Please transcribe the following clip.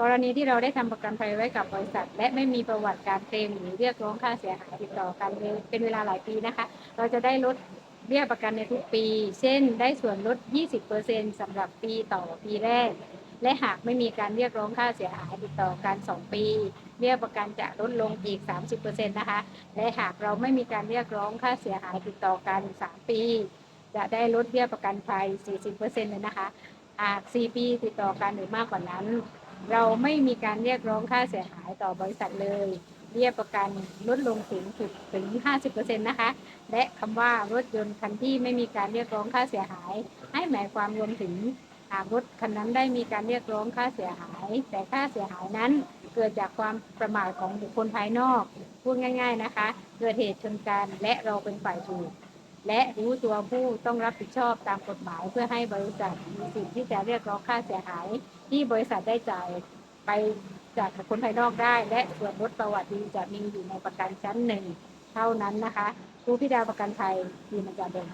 กรณีที่เราได้ทำประกันภัยไว้กับบริษัท และไม่มีประวัติการเคลมหรือเรียกร้องค่าเสียหายติดต่อกันเป็นเวลาหลายปีนะคะ เราจะได้ลดเบี้ยประกันในทุกปี เช่น ได้ส่วนลด 20%สำหรับปีต่อปีแรก และหากไม่มีการเรียกร้องค่าเสียหายติดต่อกัน 2 ปี เบี้ยประกันจะลดลงอีก 30%นะคะ และหากเราไม่มีการเรียกร้องค่าเสียหายติดต่อกัน 3 ปี จะได้ลดเบี้ยประกันภัย 40%เลยนะคะ หาก4ปีติดต่อกันหรือมากกว่านั้น เราไม่มีการเรียกร้องค่าเสียหายต่อบริษัทเลยเบี้ยประกันลดลงถึงสุดถึง 50%นะคะ และคำว่ารถยนต์คันที่ไม่มีการเรียกร้องค่าเสียหาย ให้หมายความรวมถึงหากรถคันนั้นได้มีการเรียกร้องค่าเสียหาย แต่ค่าเสียหายนั้นเกิดจากความประมาทของบุคคลภายนอก พูดง่าย ๆนะคะ เกิดเหตุชนกันและเราเป็นฝ่ายถูก และรู้ตัวผู้ต้องรับผิดชอบตามกฎหมาย เพื่อให้บริษัทมีสิทธิ์ที่จะเรียกร้องค่าเสียหาย ที่บริษัทได้จ่ายไปจากบุคคลภายนอกได้ และส่วนลดประวัติดีจะมีอยู่ในประกันชั้นหนึ่งเท่านั้นนะคะ ผู้พิดาประกันภัยทีมันจะเดิม